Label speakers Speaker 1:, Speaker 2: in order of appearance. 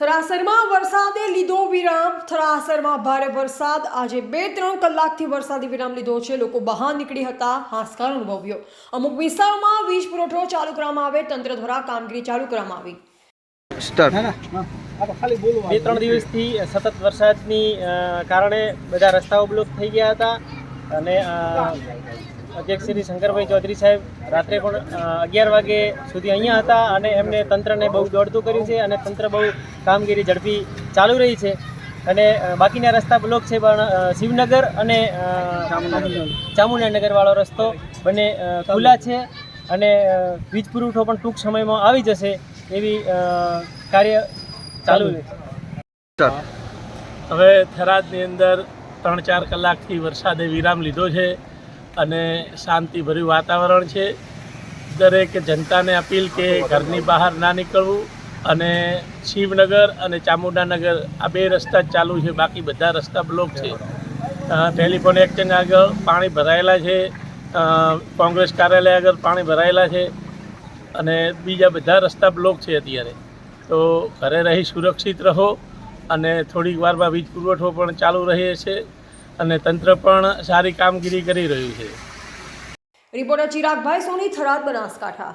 Speaker 1: થરાસરમાં વરસાદે લીધો વિરામ. થરાસરમાં ભારે વરસાદ. આજે બે ત્રણ કલાકથી વરસાદી વિરામ લીધો છે. લોકો બહાર નીકળી હતા. હાશકાર અનુભવ્યો. અમુક વિસ્તારોમાં વીજ પુરવઠો ચાલુ કરવામાં આવે. તંત્ર દ્વારા કામગીરી ચાલુ કરવામાં આવી.
Speaker 2: સ્ટાર્ટ.
Speaker 3: બે ત્રણ દિવસથી સતત વરસાદની કારણે બધા રસ્તાઓ બ્લોક થઈ ગયા હતા. અને અધ્યક્ષ શ્રી શંકરભાઈ ચૌધરી સાહેબ રાત્રે પણ અગિયાર વાગે સુધી અહીંયા હતા અને એમને તંત્રને બહુ દોડતું કર્યું છે અને તંત્ર બહુ કામગીરી ઝડપી ચાલુ રહી છે. અને બાકીના રસ્તા બ્લોક છે પણ શિવનગર અને ચામુંડાનગરવાળો રસ્તો બંને ખુલ્લા છે અને વીજ પુરવઠો પણ ટૂંક સમયમાં આવી જશે એવી કાર્ય ચાલુ છે.
Speaker 2: હવે થરાદની અંદર ત્રણ ચાર કલાકથી વરસાદે વિરામ લીધો છે. અને શાંતિભર્યું વાતાવરણ છે. દરેક જનતાને અપીલ કે ઘરની બહાર ના નીકળવું અને શિવનગર અને ચામુંડાનગર આ બે રસ્તા ચાલુ છે. બાકી બધા રસ્તા બ્લોક છે. ટેલિફોન એક્સચેન્જ આગળ પાણી ભરાયેલા છે. કોંગ્રેસ કાર્યાલય આગળ પાણી ભરાયેલા છે. અને બીજા બધા રસ્તા બ્લોક છે અત્યારે. તો ઘરે રહી સુરક્ષિત રહો અને થોડીક વારમાં વીજ પુરવઠો પણ ચાલુ રહે છે. અને તંત્ર પણ સારી કામગીરી કરી રહ્યું છે.
Speaker 1: રિપોર્ટર ચિરાગભાઈ સોની થરાદ બનાસકાંઠા.